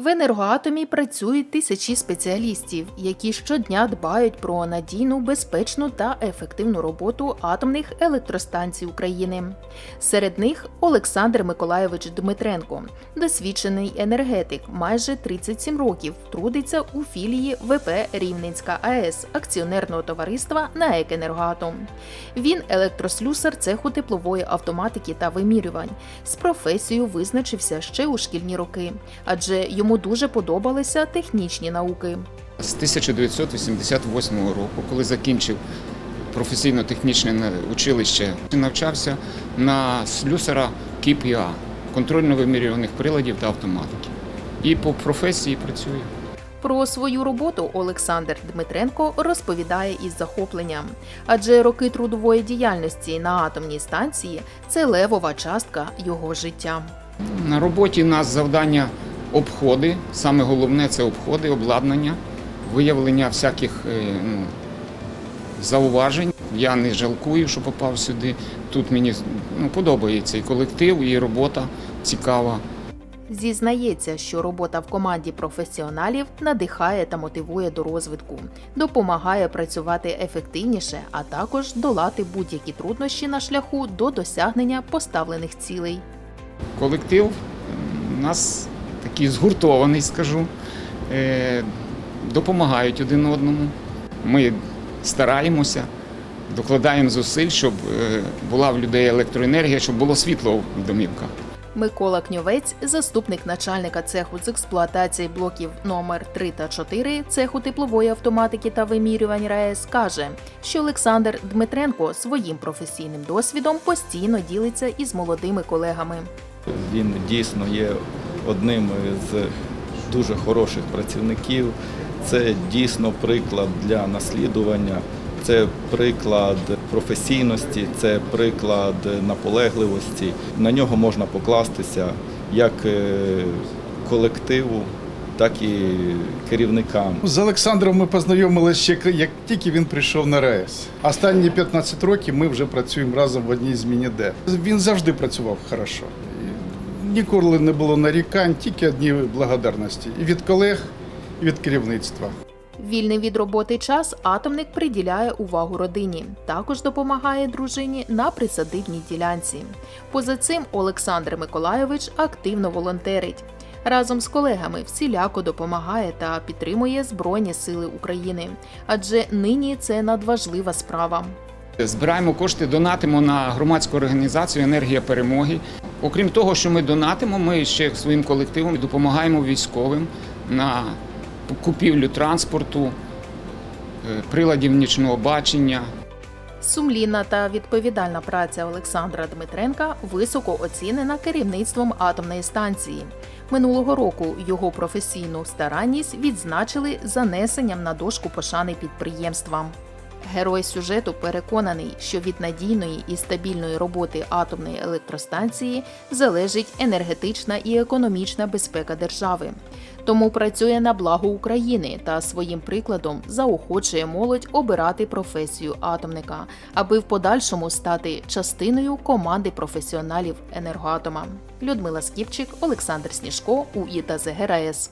В енергоатомі працюють тисячі спеціалістів, які щодня дбають про надійну, безпечну та ефективну роботу атомних електростанцій України. Серед них Олександр Миколайович Дмитренко, досвідчений енергетик, майже 37 років, трудиться у філії ВП Рівненська АЕС акціонерного товариства НАЕК «Енергоатом». Він електрослюсар цеху теплової автоматики та вимірювань. З професією визначився ще у шкільні роки, адже йому дуже подобалися технічні науки. З 1988 року, коли закінчив професійно-технічне училище, навчався на слюсара КІПІА контрольно-вимірюваних приладів та автоматики. І по професії працюю. Про свою роботу Олександр Дмитренко розповідає із захопленням, адже роки трудової діяльності на атомній станції це левова частка його життя. На роботі у нас завдання обходи. Саме головне це обходи, обладнання, виявлення всяких е, ну, зауважень. Я не жалкую, що попав сюди. Тут мені ну, подобається і колектив, і робота цікава. Зізнається, що робота в команді професіоналів надихає та мотивує до розвитку, допомагає працювати ефективніше, а також долати будь-які труднощі на шляху до досягнення поставлених цілей. Колектив нас такий згуртований, скажу. Е, Допомагають один одному. Ми стараємося, докладаємо зусиль, щоб е, була в людей електроенергія, щоб було світло в домівках. Микола Кньовець, заступник начальника цеху з експлуатації блоків номер 3 та 4 цеху теплової автоматики та вимірювань РАЕС, каже, що Олександр Дмитренко своїм професійним досвідом постійно ділиться із молодими колегами. Він дійсно є одним з дуже хороших працівників. Це дійсно приклад для наслідування, це приклад професійності, це приклад наполегливості. На нього можна покластися як е, колективу, так і керівникам. З Олександром ми познайомилися ще як тільки він прийшов на РАЕС. Останні 15 років ми вже працюємо разом в одній зміні Д. Він завжди працював хорошо. Ніколи не було нарікань, тільки одні благодарності. І від колег, і від керівництва. Вільний від роботи час атомник приділяє увагу родині. Також допомагає дружині на присадибній ділянці. Поза цим Олександр Миколайович активно волонтерить. Разом з колегами всіляко допомагає та підтримує Збройні Сили України, адже нині це надважлива справа. Збираємо кошти, донатимо на громадську організацію Енергія перемоги. Окрім того, що ми донатимо, ми ще своїм колективом допомагаємо військовим на купівлю транспорту, е, приладів нічного бачення. Сумлінна та відповідальна праця Олександра Дмитренка високо оцінена керівництвом атомної станції. Минулого року його професійну старанність відзначили занесенням на дошку пошани підприємствам. Герой сюжету переконаний, що від надійної і стабільної роботи атомної електростанції залежить енергетична і економічна безпека держави. Тому працює на благо України та своїм прикладом заохочує молодь обирати професію атомника, аби в подальшому стати частиною команди професіоналів енергоатома. Людмила Скіпчик, Олександр Сніжко, УІТА ЗГРАЕС.